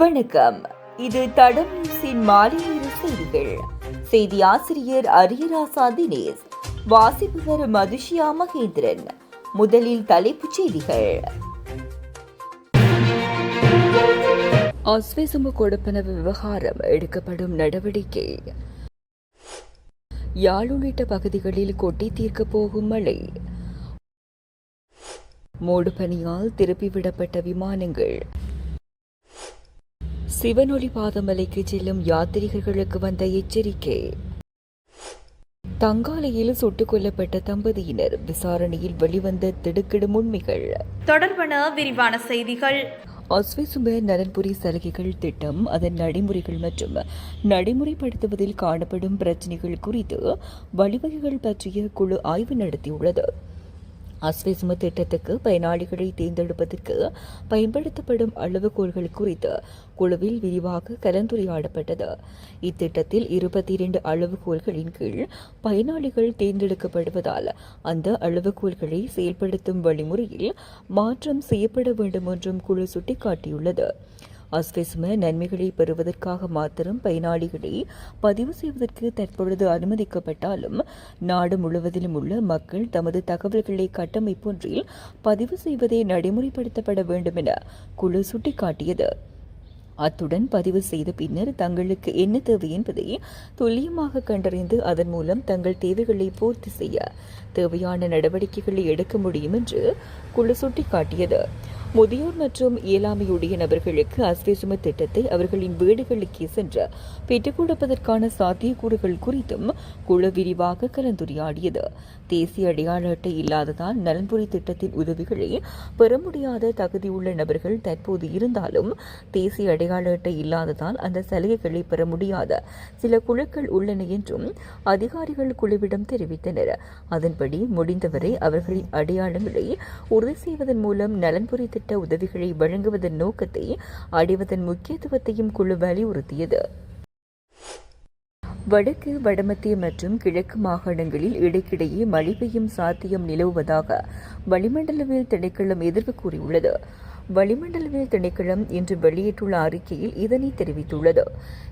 வணக்கம். இது தடம் மாலை செய்திகள். செய்தி ஆசிரியர் அரியராசா தினேஷ் வாசிப்பவர் மதுஷியா மகேந்திரன். முதலில் தலைப்புச் செய்திகள். அஸ்வேசும கொடுப்பனவு விவகாரம் எடுக்கப்படும் நடவடிக்கை. யாழ் உள்ளிட்ட பகுதிகளில் கொட்டி தீர்க்கப் போகும் மழை. மூடுபனியால் திருப்பிவிடப்பட்ட விமானங்கள். சிவனொளி பாதமலைக்கு செல்லும் யாத்ரீகர்களுக்கு வந்த எச்சரிக்கை. தங்காலையில் சுட்டுக் கொல்லப்பட்ட தம்பதியினர் விசாரணையில் வெளிவந்த திடுக்கிடும் உண்மைகள். தொடர்பான விரிவான செய்திகள். அஸ்விசும நலன்புரி சலுகைகள் திட்டம் அதன் நடைமுறைகள் மற்றும் நடைமுறைப்படுத்துவதில் காணப்படும் பிரச்சினைகள் குறித்து வழிவகைகள் பற்றிய குழு ஆய்வு நடத்தியுள்ளது. அஸ்விசும திட்டத்துக்கு பயனாளிகளை தேர்ந்தெடுப்பதற்கு பயன்படுத்தப்படும் அளவுகோல்கள் குறித்து குழுவில் விரிவாக கலந்துரையாடப்பட்டது. இத்திட்டத்தில் இருபத்தி இரண்டு அளவுகோல்களின் கீழ் பயனாளிகள் தேர்ந்தெடுக்கப்படுவதால் அந்த அளவுகோல்களை செயல்படுத்தும் வழிமுறையில் மாற்றம் செய்யப்பட வேண்டும் என்றும் குழு சுட்டிக்காட்டியுள்ளது. அஸ்விஸ்ம நன்மைகளை பெறுவதற்காக மாத்திரம் பயனாளிகளை பதிவு செய்வதற்கு தற்பொழுது அனுமதிக்கப்பட்டாலும் நாடு முழுவதிலும் உள்ள மக்கள் தமது தகவல்களை கட்டமைப்பொன்றில் பதிவு செய்வதே நடைமுறைப்படுத்தப்பட வேண்டும் என குழு சுட்டிக்காட்டியது. அத்துடன் பதிவு செய்த பின்னர் தங்களுக்கு என்ன தேவை என்பதை துல்லியமாக கண்டறிந்து அதன் மூலம் தங்கள் தேவைகளை பூர்த்தி செய்ய தேவையான நடவடிக்கைகளை எடுக்க முடியும் என்று குழு சுட்டிக்காட்டியது. முதியோர் மற்றும் இயலாமையுடைய நபர்களுக்கு அஸ்வேசும திட்டத்தை அவர்களின் வீடுகளுக்கே சென்று பெற்றுக் கொடுப்பதற்கான சாத்தியக்கூறுகள் குறித்தும் குழு விரிவாக கலந்துரையாடியது. தேசிய அடையாள அட்டை இல்லாததால் நலன்புரி திட்டத்தின் உதவிகளை பெற முடியாத தகுதியுள்ள நபர்கள் தற்போது இருந்தாலும் தேசிய அடையாள அட்டை இல்லாததால் அந்த சலுகைகளை பெற முடியாத சில குழுக்கள் உள்ளன என்றும் அதிகாரிகள் குழுவிடம் தெரிவித்தனர். அதன்படி முடிந்தவரை அவர்களின் அடையாளங்களை உறுதி செய்வதன் மூலம் நலன்புரி திட்ட உதவிகளை வழங்குவதன் நோக்கத்தை அடைவதன் முக்கியத்துவத்தையும் குழு வலியுறுத்தியது. வடக்கு வடமத்திய மற்றும் கிழக்கு மாகாணங்களில் இடைக்கிடையே மழை பெய்யும் சாத்தியம் நிலவுவதாக வளிமண்டலவியல் திணைக்களம் எதிர்ப்பு கூறியுள்ளது. வளிமண்டலவியல் திணைக்களம் இன்று வெளியிட்டுள்ள அறிக்கையில் இதனை தெரிவித்துள்ளது.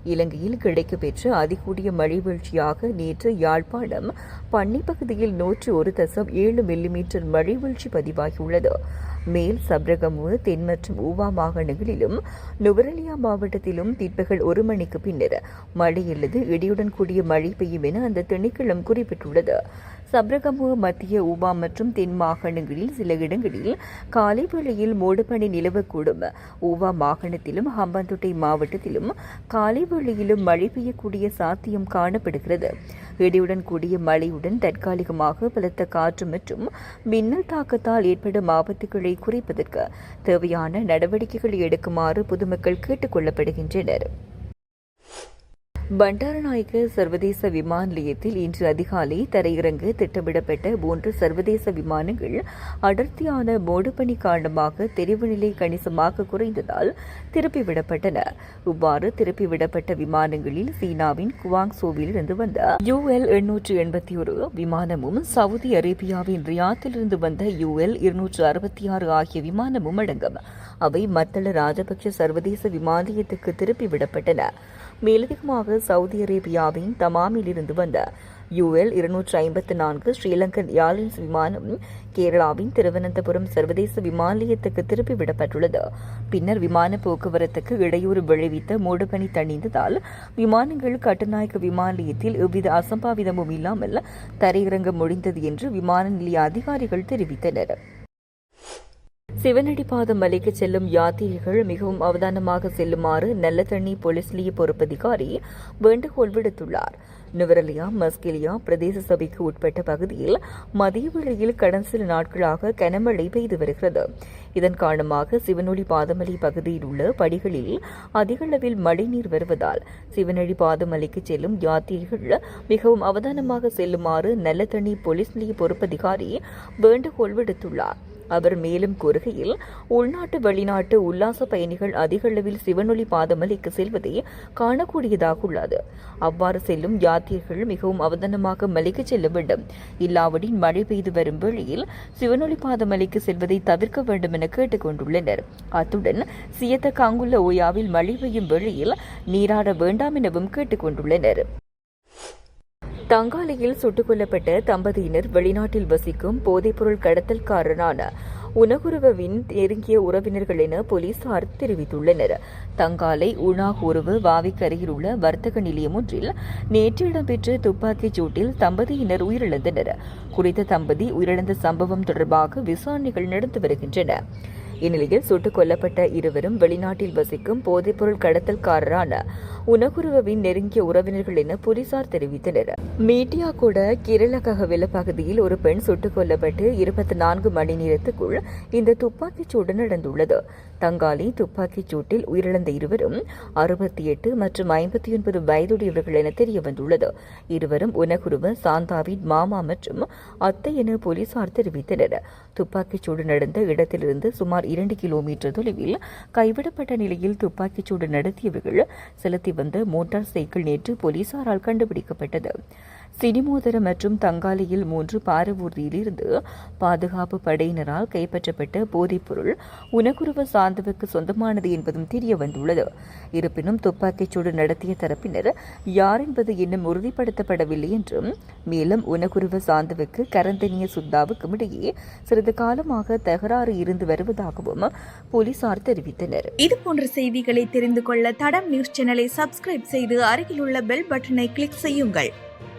இலங்கையில் கிடைக்கப்பெற்ற அதிகூடிய மழை வீழ்ச்சியாக நேற்று யாழ்ப்பாணம் பன்னி பகுதியில் நூற்று ஒரு தசம் ஏழு மில்லிமீட்டர் மழை வீழ்ச்சி பதிவாகியுள்ளது. மேல் சப்ரகமு தென் மற்றும் ஊவா மாகாணங்களிலும் நுவரலியா மாவட்டத்திலும் பிற்பகல் ஒரு மணிக்கு பின்னர் மழை அல்லது இடியுடன் கூடிய மழை பெய்யும் என அந்த திணைக்களம் குறிப்பிட்டுள்ளது. சப்ரகமுவ மத்திய உபா மற்றும் தென் மாகாணங்களில் சில இடங்களில் காலை வேளையில் மூடுபனி நிலவக்கூடும். ஊவா மாகாணத்திலும் ஹம்பாந்தோட்டை மாவட்டத்திலும் காலை வேளையிலும் மழை பெய்யக்கூடிய சாத்தியம் காணப்படுகிறது. இடியுடன் கூடிய மழையுடன் தற்காலிகமாக பலத்த காற்று மற்றும் மின்னல் தாக்கத்தால் ஏற்படும் ஆபத்துகளை குறைப்பதற்கு தேவையான நடவடிக்கைகளை எடுக்குமாறு பொதுமக்கள் கேட்டுக் கொள்ளப்படுகின்றனர். பண்டாரநாயக்க சர்வதேச விமான நிலையத்தில் இன்று அதிகாலை தரையிறங்க திட்டமிடப்பட்ட மூன்று சர்வதேச விமானங்கள் அடர்த்தியான மோடுப்பணி காரணமாக தெரிவுநிலை கணிசமாக குறைந்ததால் திருப்பிவிடப்பட்டன. இவ்வாறு திருப்பிவிடப்பட்ட விமானங்களில் சீனாவின் குவாங்சோவில் இருந்து வந்த யுஎல் எண்ணூற்று எண்பத்தி ஒரு விமானமும் சவுதி அரேபியாவின் ரியாத்திலிருந்து வந்த யுஎல் இருநூற்று அறுபத்தி ஆறு ஆகிய விமானமும் அடங்கும். அவை மத்தள ராஜபக்ஷ சர்வதேச விமானியத்துக்கு திருப்பிவிடப்பட்டன மேலதிகமாக சவுதி அரேபியாவின் தமாமில் இருந்து வந்த யுஎல் இருநூற்று ஐம்பத்தி நான்கு ஸ்ரீலங்கன் ஏர்லைன்ஸ் விமானம் கேரளாவின் திருவனந்தபுரம் சர்வதேச விமான திருப்பிவிடப்பட்டுள்ளது திருப்பி விடப்பட்டுள்ளது. பின்னர் விமான போக்குவரத்துக்கு இடையூறு விளைவித்த மூடுபனி தணிந்ததால் விமானங்கள் கட்டுநாயக்க விமான நிலையத்தில் எவ்வித அசம்பாவிதமும் இல்லாமல் தரையிறங்க முடிந்தது என்று விமான நிலைய அதிகாரிகள் தெரிவித்தனர். சிவனடிப்பாத மலைக்கு செல்லும் யாத்திரிகள் மிகவும் அவதானமாக செல்லுமாறு நல்லதண்ணி போலீஸ் நிலைய பொறுப்பதிகாரி வேண்டுகோள் விடுத்துள்ளார். நுவரலியா மஸ்கிலியா பிரதேச சபைக்கு உட்பட்ட பகுதியில் மதிய வேளையில் கடந்த சில நாட்களாக கனமழை பெய்து வருகிறது. இதன் காரணமாக சிவனொளி பாதமலை பகுதியில் உள்ள படிகளில் அதிக அளவில் மழைநீர் வருவதால் சிவனொளி பாதமலைக்கு செல்லும் யாத்திரிகள் மிகவும் அவதானமாக செல்லுமாறு நல்லதண்ணி போலீஸ் நிலைய பொறுப்பதிகாரி வேண்டுகோள் விடுத்துள்ளார். அவர் மேலும் கூறுகையில் உள்நாட்டு வெளிநாட்டு உல்லாச பயணிகள் அதிகளவில் சிவனொளி பாதமலைக்கு செல்வதை காணக்கூடியதாக உள்ளது. அவ்வாறு செல்லும் யாத்திரிகள் மிகவும் அவதானமாக மலைக்கு செல்ல வேண்டும். இல்லாவிடின் மழை பெய்து வரும் வேளையில் சிவனொளி பாதமலைக்கு செல்வதை தவிர்க்க வேண்டும் என கேட்டுக்கொண்டுள்ளனர். அத்துடன் சியத்த காங்குள்ள ஓயாவில் மழை பெய்யும் வேளையில் நீராட வேண்டாம் எனவும் கேட்டுக்கொண்டுள்ளனர். தங்காலையில் சுட்டுக் கொல்லப்பட்ட தம்பதியினர் வெளிநாட்டில் வசிக்கும் போதைப்பொருள் கடத்தல்காரரான உணகுருவின் நெருங்கிய உறவினர்கள் என போலீசார் தெரிவித்துள்ளனர். தங்காலை உணாகுருவு வாவிக்கரையில் உள்ள வர்த்தக நிலையம் ஒன்றில் நேற்று இடம்பெற்ற துப்பாக்கிச் சூட்டில் தம்பதியினர் உயிரிழந்தனர். குறித்த தம்பதி உயிரிழந்த சம்பவம் தொடர்பாக விசாரணைகள் நடந்து வருகின்றன. இந்நிலையில் சுட்டுக் கொல்லப்பட்ட இருவரும் வெளிநாட்டில் வசிக்கும் போதைப்பொருள் கடத்தல்காரரான உணகுருவின் நெருங்கிய உறவினர்கள் என போலீசார் தெரிவித்தனர். மீட்டியா கூட கிரளககவில பகுதியில் ஒரு பெண் சுட்டுக் கொல்லப்பட்டு இருபத்தி நான்கு மணி நேரத்துக்குள் இந்த துப்பாக்கிச் சூடு நடந்துள்ளது. தங்காலி துப்பாக்கிச் சூட்டில் உயிரிழந்த இருவரும் அறுபத்தி எட்டு மற்றும் ஐம்பத்தி ஒன்பது வயதுடையவர்கள் என தெரிய வந்துள்ளது இருவரும் உனகுருவ சாந்தாவின் மாமா மற்றும் அத்தை என போலீசார் தெரிவித்தனர். துப்பாக்கிச் சூடு நடந்த இடத்திலிருந்து சுமார் இரண்டு கிலோமீட்டர் தொலைவில் கைவிடப்பட்ட நிலையில் துப்பாக்கிச் சூடு நடத்தியவர்கள் செலுத்தி வந்த மோட்டார் சைக்கிள் நேற்று போலீசாரால் கண்டுபிடிக்கப்பட்டது. சினிமோதரம் மற்றும் தங்காலியில் மூன்று பாரவூர்தியிலிருந்து பாதுகாப்பு படையினரால் கைப்பற்றப்பட்ட போதைப்பொருள் உனக்குருவ சாந்தவுக்கு சொந்தமானது என்பதும் தெரிய வந்துள்ளது. இருப்பினும் துப்பாக்கிச்சூடு நடத்திய தரப்பினர் யார் என்பது இன்னும் உறுதிப்படுத்தப்படவில்லை என்றும் மேலும் உனக்குருவ சாந்தவுக்கு கரந்தனிய சுத்தாவுக்கும் இடையே சிறிது காலமாக தகராறு இருந்து வருவதாகவும் போலீசார் தெரிவித்தனர். இது போன்ற செய்திகளை தெரிந்து கொள்ள தடம் நியூஸ் சேனலை சப்ஸ்கிரைப் செய்து அருகில் உள்ள பெல் பட்டனை கிளிக் செய்யுங்கள்.